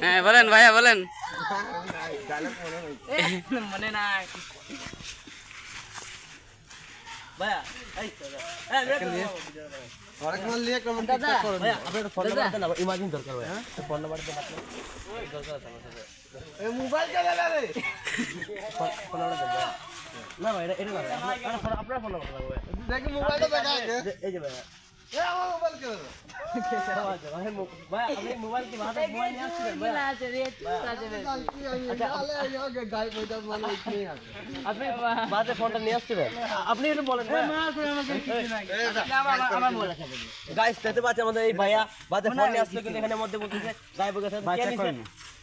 হ্যাঁ বলেন ভাইয়া বলেন। মনে নাই। না ভাই এটা আপনার- ফোন- নাম্বার এই যে ভাইয়া। আপনি একটু বলেন গাইস দেখতে পাচ্ছি আমাদের এই ভাইয়া বাজে ফোন নিয়ে আসলো কিন্তু এখানে মধ্যে বলতেছে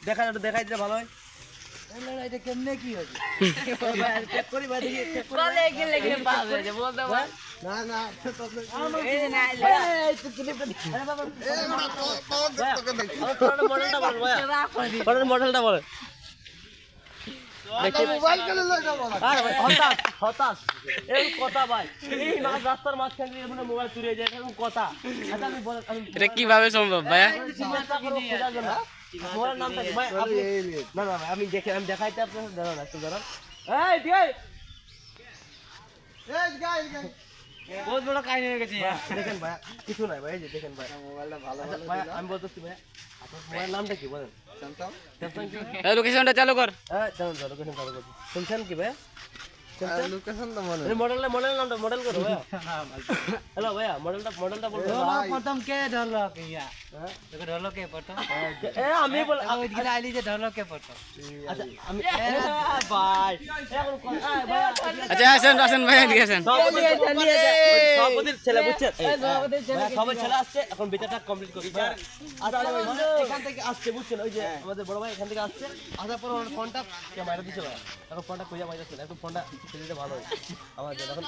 দেখা একটু দেখাই দিলে ভালো হয় হয়ে না মডেলটা হতাশ হতাশ। এরকম কথা ভাই। এই রাস্তার মাঝখান দিয়ে মোবাইল চুরিয়ে যায় এরকম কথা। আচ্ছা আমি বলেন এটা কীভাবে সম্ভব কি? ভাই, না, না, আমি দেখে আমি দেখাইতে আপনার দাঁড়ান একটু দাঁড়ান। এই ঠিক আছে বহুত বড় কাহিনী হয়ে গেছে। দেখেন ভাই কিছু নাই ভাই দেখেন ভাই। আচ্ছা, ভাই আমি বলতেছি ভাই আপনার মোবাইল নামটা কি বলেন? লোকেশনটা চালু কর। হ্যাঁ চালু চালু লোকেশন চালু করছি। শুনছেন কি ভাই? লোকেশন তো মনে মডেল মডেল নামটা মডেল করো ভাইয়া। হ্যালো ভাইয়া মডেলটা মডেলটা বলতে প্রথম কে ধরলো ইয়া? তোকে ধরলো কে প্রথম? এ আমি বল ওইদিকে আইলি যে ধরলো কে প্রথম? আচ্ছা আমি ভাই। ভাইয়া আচ্ছা আসেন আসেন ভাইয়া এদিকে আসেন। সভাপতির- সভাপতির ছেলে বুঝছেন সবাই ছেলে আসছে এখন বিচারটা কমপ্লিট করি আচ্ছা, এখান থেকে আসছে বুঝছেন? ওই যে আমাদের বড় ভাই এখান থেকে আসছে। আসার পর ফোনটা কে মাইরা দিছে ভাই এখন ফোনটা খুঁজে পাইতেছে না। এখন ফোনটা দিতে ভালো আমার জন্য। এখন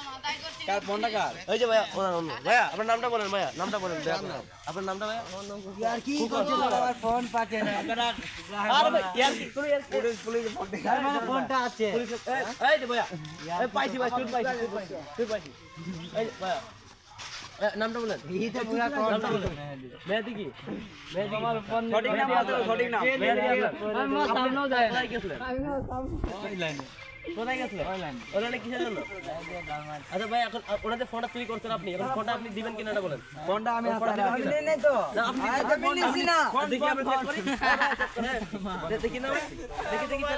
কার ফোনটা কার? ওই যে ভাইয়া ওনার অন্য। ভাইয়া আপনার নামটা বলেন ভাইয়া নামটা বলেন ভাইয়া, আপনার নামটা ভাইয়া? আর কি করছিস আমার ফোন পাচ্ছে না। আরে ভাই ইয়ার কি? কোনো ইয়ার পুলিশ পুলিশ আমার ফোনটা আছে। এই যে ভাইয়া। এই পাইছি ভাই তুই পাইছি তুই পাইছি এই ভাইয়া। নামটা বলেন। এই তো পুরা নামটা বলেন মেহেদি কি? মেহেদি আমার ফোন সঠিক নাম বলতে সঠিক নাম। মেহেদি আপনার আমার সামনেও যায় কোথায় গেছিলেন। কোথায় গেছিলেন ওখানে কিসের জন্য আচ্ছা ভাই এখন ওনাদের ফোনটা চুরি করছেন আপনি এখন ফোনটা আপনি দিবেন কিনা বলেন ফোনটা আমি নেই তো না আপনি না ফোন দেখি আমরা চেক করি হ্যাঁ, দেখি না দেখি দেখি চেক করি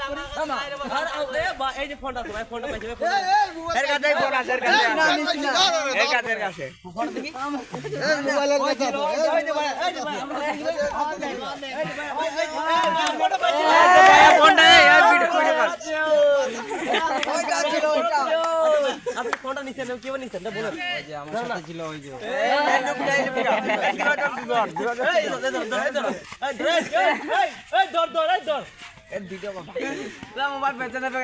আর এ বা এই যে ফোনটা আছে ভাই ফোনটা পাইছে ভাই এর কাছে ফোন আছে এর কাছে না এর কাছে এর কাছে ফোনটা দেখি মোবাইলের কথা এই যে ভাই এই যে ভাই আমরা দেখি ভাই এই যে ভাই ওই এই যে ফোনটা পাইছে ফোনটা এই আর ভিডিও ওই কাছে ছিল ওটা আপনি ফোনটা নিছেন কেউ নিছেন না বলেন আমার সাথে ছিল ওই যে এই ধর, ধর, এই ধর। এই ধর, বাবা। মোবাইল বেচে নেবে